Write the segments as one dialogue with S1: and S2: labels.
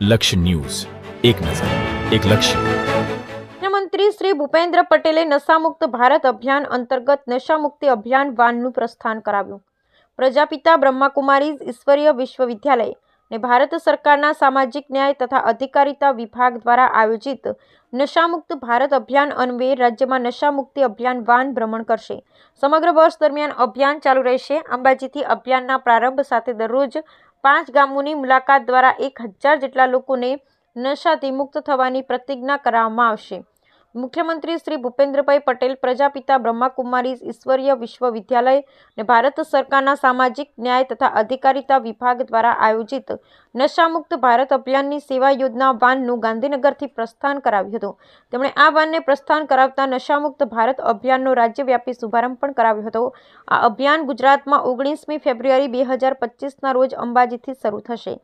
S1: લક્ષ્ય ન્યૂઝ. એક નજર, એક લક્ષ્ય.
S2: મુખ્યમંત્રી શ્રી ભૂપેન્દ્ર પટેલે નશામુક્ત ભારત અભિયાન અંતર્ગત નશામુક્તિ અભિયાન વાનનું પ્રસ્થાન કરાવ્યું. પ્રજાપિતા બ્રહ્માકુમારી ઈશ્વરીય વિશ્વવિદ્યાલય અને ભારત સરકારના સામાજિક ન્યાય તથા અધિકારિતા વિભાગ દ્વારા આયોજિત નશામુક્ત ભારત અભિયાન અન્વયે રાજ્યમાં નશામુક્તિ અભિયાન વાન ભ્રમણ કરશે. સમગ્ર વર્ષ દરમિયાન અભિયાન ચાલુ રહેશે. અંબાજીથી અભિયાનના પ્રારંભ સાથે દરરોજ પાંચ ગામોની મુલાકાત દ્વારા એક હજાર જેટલા લોકોને નશાથી મુક્ત થવાની પ્રતિજ્ઞા કરાવવામાં આવશે. મુખ્યમંત્રી શ્રી ભૂપેન્દ્રભાઈ પટેલ, પ્રજાપિતા બ્રહ્માકુમારી ઈશ્વરીય વિશ્વવિદ્યાલય અને ભારત સરકારના સામાજિક ન્યાય તથા અધિકારિતા વિભાગ દ્વારા આયોજિત નશામુક્ત ભારત અભિયાનની સેવા યોજના વાનનું ગાંધીનગરથી પ્રસ્થાન કરાવ્યું હતું. તેમણે આ વાનને પ્રસ્થાન કરાવતા નશામુક્ત ભારત અભિયાનનો રાજ્યવ્યાપી શુભારંભ પણ કરાવ્યો હતો. આ અભિયાન ગુજરાતમાં ઓગણીસમી ફેબ્રુઆરી બે હજાર પચીસના રોજ અંબાજીથી શરૂ થશે.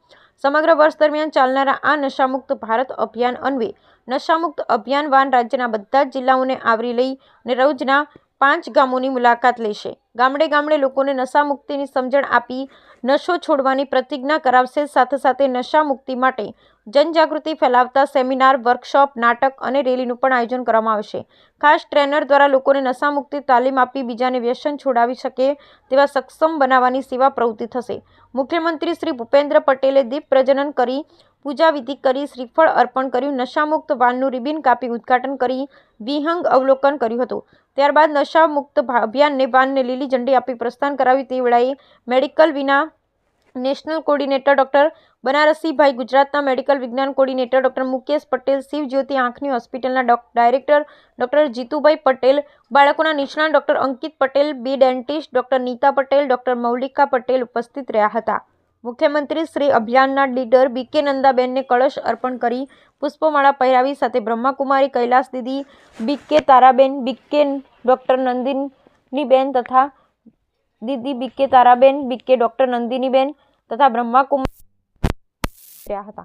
S2: સમગ્ર વર્ષ દરમિયાન ચાલનારા આ નશામુક્ત ભારત અભિયાન અન્વયે નશામુક્ત અભિયાન વાન રાજ્યના બધા જ જિલ્લાઓને આવરી લઈ અને રોજના પાંચ ગામોની મુલાકાત લેશે. ગામડે ગામડે લોકોને નશામુક્તિની સમજણ આપી નશો છોડવાની પ્રતિજ્ઞા કરાવશે. સાથે સાથે નશામુક્તિ માટે જનજાગૃતિ ફેલાવતા સેમિનાર, વર્કશોપ, નાટક અને રેલીનું પણ આયોજન કરવામાં આવશે. ખાસ ટ્રેનર દ્વારા લોકોને નશામુક્તિ તાલીમ આપી બીજાને વ્યસન છોડાવી શકે તેવા સક્ષમ બનાવવાની સેવા પ્રવૃત્તિ થશે. મુખ્યમંત્રી શ્રી ભૂપેન્દ્ર પટેલે દીપ પ્રજનન કરી પૂજા વિધિ કરી, શ્રીફળ અર્પણ કર્યું, નશામુક્ત વાનનું રિબિન કાપી ઉદ્ઘાટન કરી, વિહંગ અવલોકન કર્યું હતું. ત્યારબાદ નશામુક્ત અભિયાનને, વાનને લીલી ઝંડી આપી પ્રસ્થાન કરાવ્યું તે વેળાએ મેડિકલ વિના નેશનલ કોર્ડિનેટર ડૉક્ટર બનારસીભાઈ ગુજરાતના મેડિકલ વિજ્ઞાન કોર્ડિનેટર ડૉક્ટર મુકેશ પટેલ શિવજ્યોતિ આંખની હોસ્પિટલના ડાયરેક્ટર ડૉક્ટર જીતુભાઈ પટેલ, બાળકોના નિષ્ણાત ડૉક્ટર અંકિત પટેલ, બે dentist doctor Nita Patel, doctor Maulika Patel ઉપસ્થિત રહ્યા હતા. મુખ્યમંત્રી શ્રી અભિયાનના લીડર બીકે નંદાબેનને કળશ અર્પણ કરી પુષ્પમાળા પહેરાવી સાથે Brahmakumari Kailas didi BK Taraben BK doctor Nandiniben તથા didi BK Taraben BK doctor Nandiniben તથા બ્રહ્માકુમારી રહ્યા હતા.